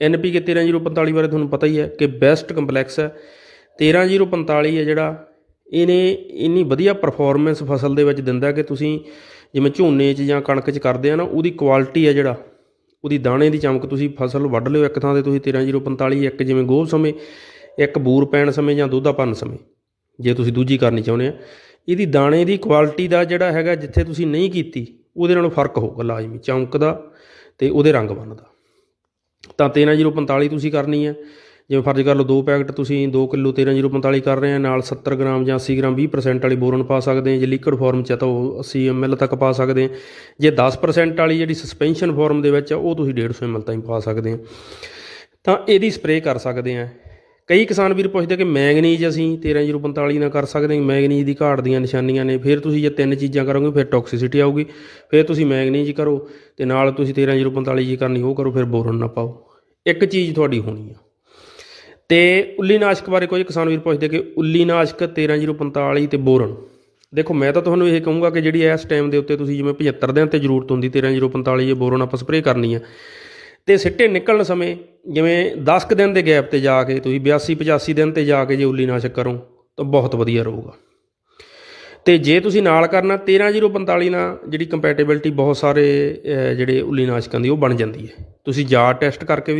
NPK 13045 ਬਾਰੇ ਤੁਹਾਨੂੰ ਪਤਾ ਹੀ ਹੈ ਕਿ ਬੈਸਟ ਕੰਪਲੈਕਸ ਹੈ। 13045 ਹੈ ਜਿਹੜਾ, ਇਹਨੇ ਇੰਨੀ ਵਧੀਆ ਪਰਫਾਰਮੈਂਸ ਫਸਲ ਦੇ ਵਿੱਚ ਦਿੰਦਾ ਕਿ ਤੁਸੀਂ ਜਿਵੇਂ ਝੋਨੇ 'ਚ ਜਾਂ ਕਣਕ 'ਚ ਕਰਦੇ ਆ ਨਾ, ਉਹਦੀ ਕੁਆਲਿਟੀ ਹੈ ਜਿਹੜਾ, ਉਹਦੀ ਦਾਣੇ ਦੀ ਚਮਕ ਤੁਸੀਂ ਫਸਲ ਵੱਢ ਲਿਓ ਇੱਕ ਥਾਂ ਤੇ, ਤੁਸੀਂ 13045 ਇੱਕ ਜਿਵੇਂ ਗੋਹ ਸਮੇਂ, ਇੱਕ ਬੂਰ ਪੈਣ ਸਮੇਂ ਜਾਂ ਦੁੱਧਾ ਭਰਨ ਸਮੇਂ, ਜੇ ਤੁਸੀਂ ਦੂਜੀ ਕਰਨੀ ਚਾਹੁੰਦੇ ਆ। ਇਹਦੀ ਦਾਣੇ ਦੀ ਕੁਆਲਿਟੀ ਦਾ ਜਿਹੜਾ ਹੈਗਾ, ਜਿੱਥੇ ਤੁਸੀਂ ਨਹੀਂ ਕੀਤੀ, ਉਹਦੇ ਨਾਲੋਂ ਫ਼ਰਕ ਹੋਊਗਾ ਲਾਜ਼ਮੀ, ਚਮਕ ਦਾ ਤੇ ਉਹਦੇ ਰੰਗ ਬੰਨ ਦਾ। ਤਾਂ 13045 ਤੁਸੀਂ ਕਰਨੀ ਹੈ ਜਿਵੇਂ ਫਰਜ਼ ਕਰ ਲਓ ਦੋ ਪੈਕਟ ਤੁਸੀਂ 2 ਕਿਲੋ 13045 ਕਰ ਰਹੇ ਆ, ਨਾਲ 70 ਗ੍ਰਾਮ ਜਾਂ 80 ਗ੍ਰਾਮ 20% ਵਾਲੀ ਬੋਰਨ ਪਾ ਸਕਦੇ ਆ, ਜੇ ਲਿਕਵਿਡ ਫਾਰਮ ਚ ਆ ਤਾਂ ਉਹ 80 ml ਤੱਕ ਪਾ ਸਕਦੇ ਆ। ਜੇ 10% ਵਾਲੀ ਜਿਹੜੀ ਸਸਪੈਂਸ਼ਨ ਫਾਰਮ ਦੇ ਵਿੱਚ ਆ, ਉਹ ਤੁਸੀਂ 150 ml ਤਾਈਂ ਪਾ ਸਕਦੇ ਆ। ਤਾਂ ਇਹਦੀ ਸਪਰੇਅ ਕਰ ਸਕਦੇ ਆ। ਕਈ ਕਿਸਾਨ ਵੀਰ ਪੁੱਛਦੇ ਕਿ ਮੈਗਨੀਜ਼ ਅਸੀਂ 13045 ਨਾਲ ਕਰ ਸਕਦੇ ਹਾਂ, ਮੈਂਗਨੀਜ਼ ਦੀ ਘਾਟ ਦੀਆਂ ਨਿਸ਼ਾਨੀਆਂ ਨੇ। ਫਿਰ ਤੁਸੀਂ ਜੇ ਤਿੰਨ ਚੀਜ਼ਾਂ ਕਰੋਗੇ, ਫਿਰ ਟੌਕਸਿਸਿਟੀ ਆਊਗੀ। ਫਿਰ ਤੁਸੀਂ ਮੈਗਨੀਜ਼ ਕਰੋ ਤੇ ਨਾਲ ਤੁਸੀਂ 13045 ਜੀ ਕਰਨੀ, ਉਹ ਕਰੋ, ਫਿਰ ਬੋਰਨ ਨਾ ਪਾਓ। ਇੱਕ ਚੀਜ਼ ਤੁਹਾਡੀ ਹੋਣੀ ਆ। ਤੇ ਉੱਲੀ ਨਾਸ਼ਕ ਬਾਰੇ ਕੋਈ ਕਿਸਾਨ ਵੀਰ ਪੁੱਛਦੇ ਕਿ ਉੱਲੀ ਨਾਸ਼ਕ 13045 ਤੇ ਬੋਰਨ। ਦੇਖੋ, ਮੈਂ ਤਾਂ ਤੁਹਾਨੂੰ ਇਹ ਕਹੂੰਗਾ ਕਿ ਜਿਹੜੀ ਇਸ ਟਾਈਮ ਦੇ ਉੱਤੇ ਤੁਸੀਂ ਜਿਵੇਂ 75 ਦਿਨ ਤੇ ਜ਼ਰੂਰਤ ਹੁੰਦੀ 13045 ਇਹ ਬੋਰਨ ਆਪਾਂ ਸਪਰੇਅ ਕਰਨੀ ਆ। ਤੇ ਸਿੱਟੇ ਨਿਕਲਣ ਸਮੇਂ ਜਿਵੇਂ 10 ਕੁ ਦਿਨ ਦੇ ਗੈਪ ਤੇ ਜਾ ਕੇ ਤੁਸੀਂ 82 85 ਦਿਨ ਤੇ ਜਾ ਕੇ ਜੇ ਉੱਲੀ ਨਾਸ਼ਕ ਕਰੋ, ਤਾਂ ਬਹੁਤ ਵਧੀਆ ਰਹੂਗਾ। ਤੇ ਜੇ ਤੁਸੀਂ ਨਾਲ ਕਰਨਾ 13045 ਨਾਲ ਜਿਹੜੀ ਕੰਪੈਟੀਬਿਲਟੀ ਬਹੁਤ ਸਾਰੇ ਜਿਹੜੇ ਉੱਲੀ ਨਾਸ਼ਕਾਂ ਦੀ, ਉਹ ਬਣ ਜਾਂਦੀ ਹੈ। ਤੁਸੀਂ ਜਾ ਟੈਸਟ ਕਰਕੇ ਵੀ